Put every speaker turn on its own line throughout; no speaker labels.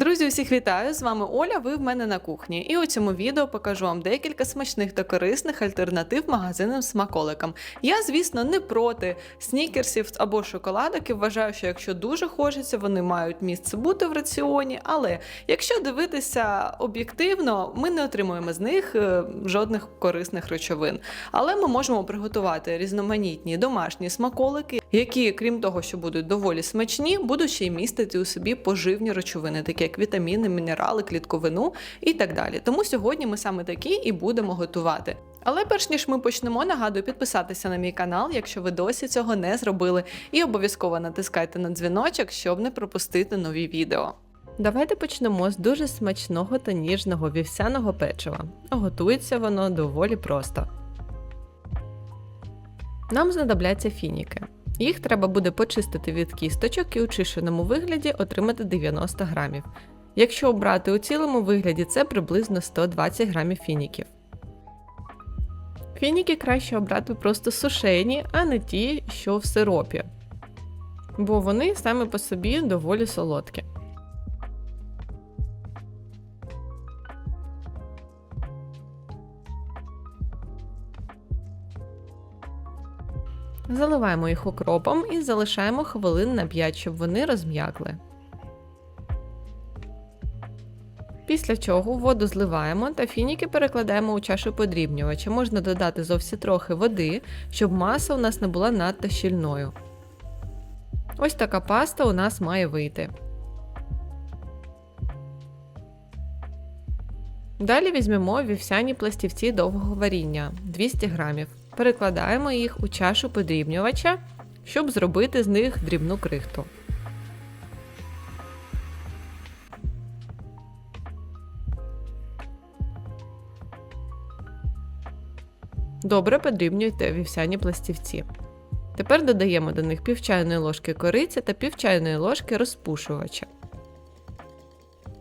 Друзі, усіх вітаю! З вами Оля. Ви в мене на кухні. І у цьому відео покажу вам декілька смачних та корисних альтернатив магазинним смаколикам. Я, звісно, не проти снікерсів або шоколадок і вважаю, що якщо дуже хочеться, вони мають місце бути в раціоні. Але якщо дивитися об'єктивно, ми не отримуємо з них е, жодних корисних речовин. Але ми можемо приготувати різноманітні домашні смаколики, які, крім того, що будуть доволі смачні, будуть ще й містити у собі поживні речовини, такі як вітаміни, мінерали, клітковину і так далі. Тому сьогодні ми саме такі і будемо готувати. Але перш ніж ми почнемо, нагадую підписатися на мій канал, якщо ви досі цього не зробили, і обов'язково натискайте на дзвіночок, щоб не пропустити нові відео. Давайте почнемо з дуже смачного та ніжного вівсяного печива. Готується воно доволі просто. Нам знадобляться фініки. Їх треба буде почистити від кісточок і у чищеному вигляді отримати 90 грамів. Якщо обрати у цілому вигляді, це приблизно 120 грамів фініків. Фініки краще обрати просто сушені, а не ті, що в сиропі, бо вони саме по собі доволі солодкі. Заливаємо їх укропом і залишаємо хвилин на 5, щоб вони розм'якли. Після чого воду зливаємо та фініки перекладаємо у чашу подрібнювача. Можна додати зовсім трохи води, щоб маса у нас не була надто щільною. Ось така паста у нас має вийти. Далі візьмемо вівсяні пластівці довгого варіння 200 грамів. Перекладаємо їх у чашу подрібнювача, щоб зробити з них дрібну крихту. Добре подрібнюйте вівсяні пластівці. Тепер додаємо до них пів чайної ложки кориці та пів чайної ложки розпушувача.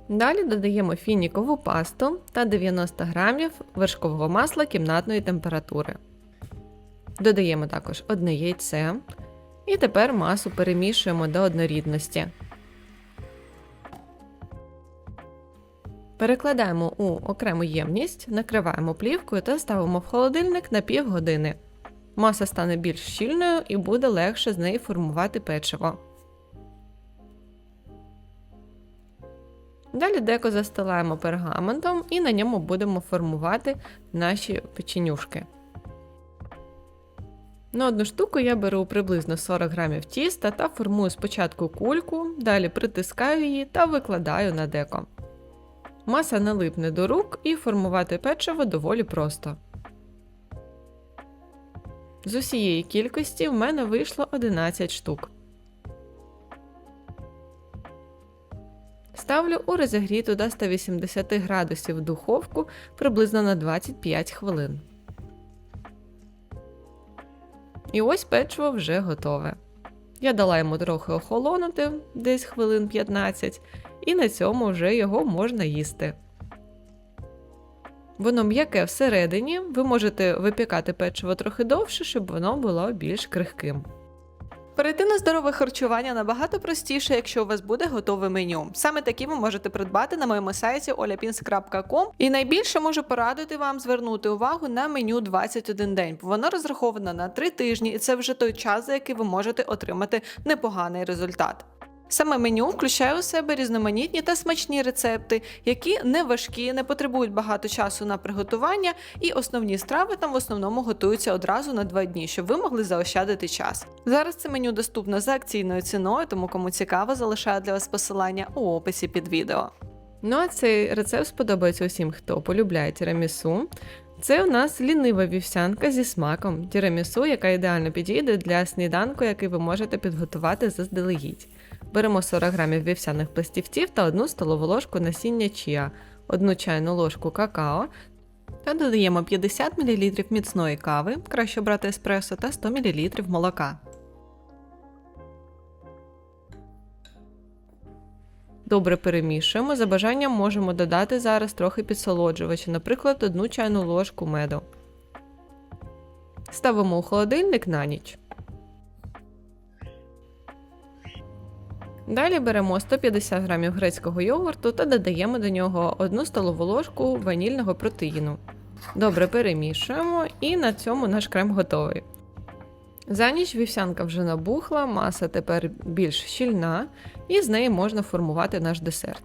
Далі додаємо фінікову пасту та 90 грамів вершкового масла кімнатної температури. Додаємо також одне яйце. І тепер масу перемішуємо до однорідності. Перекладаємо у окрему ємність, накриваємо плівкою та ставимо в холодильник на півгодини. Маса стане більш щільною і буде легше з неї формувати печиво. Далі деко застилаємо пергаментом і на ньому будемо формувати наші печенюшки. На одну штуку я беру приблизно 40 грамів тіста та формую спочатку кульку, далі притискаю її та викладаю на деко. Маса налипне до рук і формувати печиво доволі просто. З усієї кількості в мене вийшло 11 штук. Ставлю у розігріту до 180 градусів духовку приблизно на 25 хвилин. І ось печиво вже готове. Я дала йому трохи охолонути, десь хвилин 15, і на цьому вже його можна їсти. Воно м'яке всередині, ви можете випікати печиво трохи довше, щоб воно було більш крихким. Перейти на здорове харчування набагато простіше, якщо у вас буде готове меню. Саме такі ви можете придбати на моєму сайті olapins.com. І найбільше можу порадити вам звернути увагу на меню 21 день, воно розраховано на 3 тижні, і це вже той час, за який ви можете отримати непоганий результат. Саме меню включає у себе різноманітні та смачні рецепти, які не важкі, не потребують багато часу на приготування, і основні страви там в основному готуються одразу на два дні, щоб ви могли заощадити час. Зараз це меню доступно за акційною ціною, тому кому цікаво, залишаю для вас посилання у описі під відео. Ну а цей рецепт сподобається усім, хто полюбляє тірамісу. Це у нас лінива вівсянка зі смаком тірамісу, яка ідеально підійде для сніданку, який ви можете підготувати заздалегідь. Беремо 40 грамів вівсяних пластівців та 1 столову ложку насіння чіа, 1 чайну ложку какао та додаємо 50 мл міцної кави, краще брати еспресо та 100 мл молока. Добре перемішуємо. За бажанням можемо додати зараз трохи підсолоджувача, наприклад, 1 чайну ложку меду. Ставимо у холодильник на ніч. Далі беремо 150 грамів грецького йогурту та додаємо до нього 1 столову ложку ванільного протеїну. Добре перемішуємо і на цьому наш крем готовий. За ніч вівсянка вже набухла, маса тепер більш щільна, і з неї можна формувати наш десерт.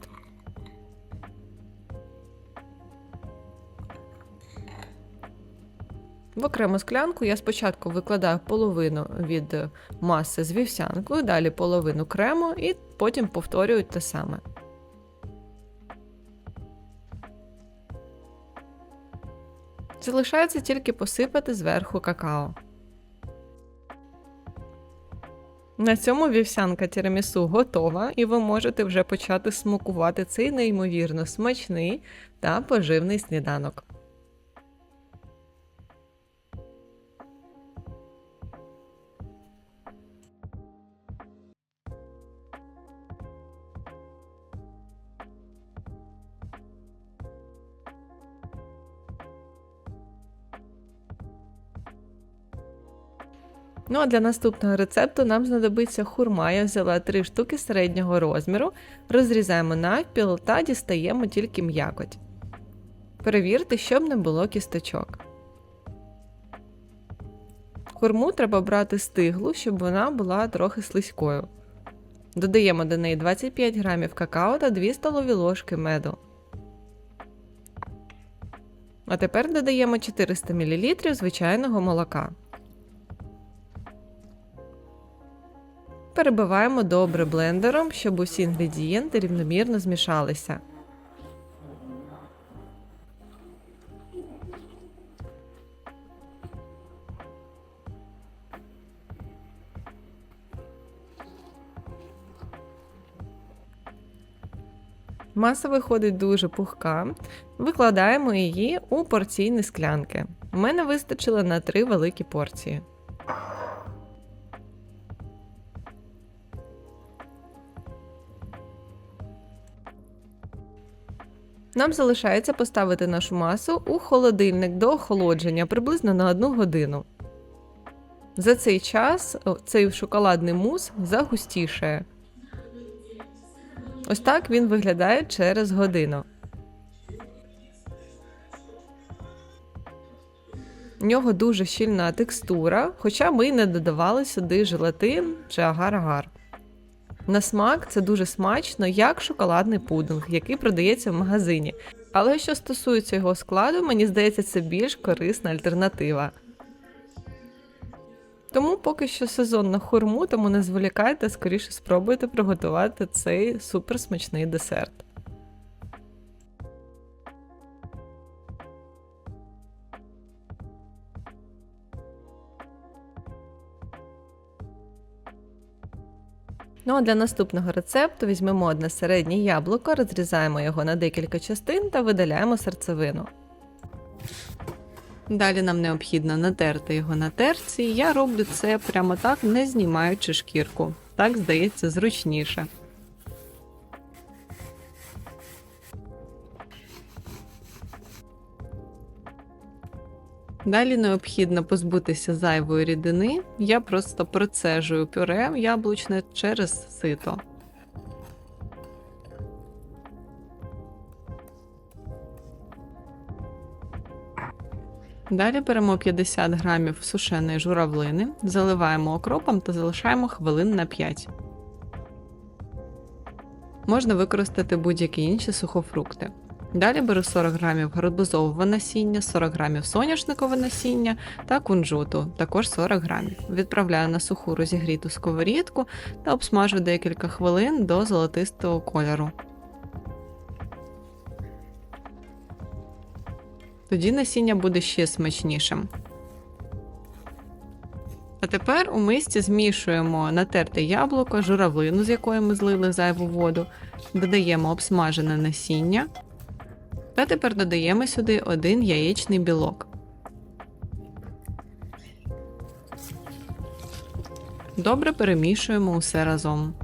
В окрему склянку я спочатку викладаю половину від маси з вівсянкою, далі половину крему і потім повторюю те саме. Залишається тільки посипати зверху какао. На цьому вівсянка тірамісу готова, і ви можете вже почати смакувати цей неймовірно смачний та поживний сніданок. Ну а для наступного рецепту нам знадобиться хурма. Я взяла 3 штуки середнього розміру, розрізаємо навпіл та дістаємо тільки м'якоть. Перевірте, щоб не було кісточок. Хурму треба брати стиглу, щоб вона була трохи слизькою. Додаємо до неї 25 грамів какао та 2 столові ложки меду. А тепер додаємо 400 мл звичайного молока. Перебиваємо добре блендером, щоб усі інгредієнти рівномірно змішалися. Маса виходить дуже пухка. Викладаємо її у порційні склянки. У мене вистачило на 3 великі порції. Нам залишається поставити нашу масу у холодильник до охолодження приблизно на 1 годину. За цей час цей шоколадний мус загустішає. Ось так він виглядає через годину. У нього дуже щільна текстура, хоча ми й не додавали сюди желатин чи агар-агар. На смак це дуже смачно, як шоколадний пудинг, який продається в магазині. Але що стосується його складу, мені здається, це більш корисна альтернатива. Тому поки що сезон на хурму, тому не зволікайте, скоріше спробуйте приготувати цей суперсмачний десерт. Ну а для наступного рецепту візьмемо одне середнє яблуко, розрізаємо його на декілька частин та видаляємо серцевину. Далі нам необхідно натерти його на терці. Я роблю це прямо так, не знімаючи шкірку. Так здається зручніше. Далі необхідно позбутися зайвої рідини. Я просто процежую пюре яблучне через сито. Далі беремо 50 грамів сушеної журавлини, заливаємо окропом та залишаємо хвилин на 5. Можна використати будь-які інші сухофрукти. Далі беру 40 грамів гарбузового насіння, 40 грамів соняшникового насіння та кунжуту, також 40 грамів. Відправляю на суху розігріту сковорідку та обсмажу декілька хвилин до золотистого кольору. Тоді насіння буде ще смачнішим. А тепер у мисці змішуємо натерте яблуко, журавлину, з якої ми злили зайву воду, додаємо обсмажене насіння. Та тепер додаємо сюди один яєчний білок. Добре перемішуємо усе разом.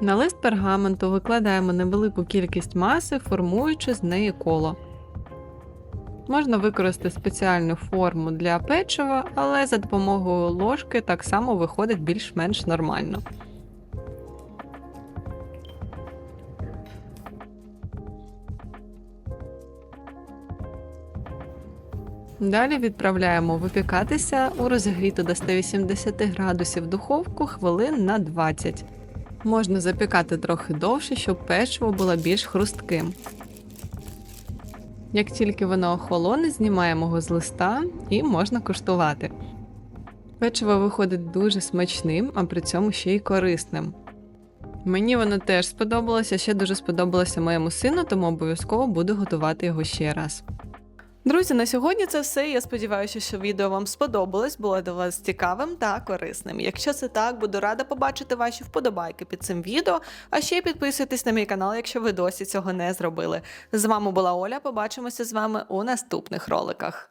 На лист пергаменту викладаємо невелику кількість маси, формуючи з неї коло. Можна використати спеціальну форму для печива, але за допомогою ложки так само виходить більш-менш нормально. Далі відправляємо випікатися у розігріту до 180 градусів духовку хвилин на 20. Можна запікати трохи довше, щоб печиво було більш хрустким. Як тільки воно охолоне, знімаємо його з листа і можна куштувати. Печиво виходить дуже смачним, а при цьому ще й корисним. Мені воно теж сподобалося, ще дуже сподобалося моєму сину, тому обов'язково буду готувати його ще раз. Друзі, на сьогодні це все. Я сподіваюся, що відео вам сподобалось, було для вас цікавим та корисним. Якщо це так, буду рада побачити ваші вподобайки під цим відео. А ще підписуйтесь на мій канал, якщо ви досі цього не зробили. З вами була Оля. Побачимося з вами у наступних роликах.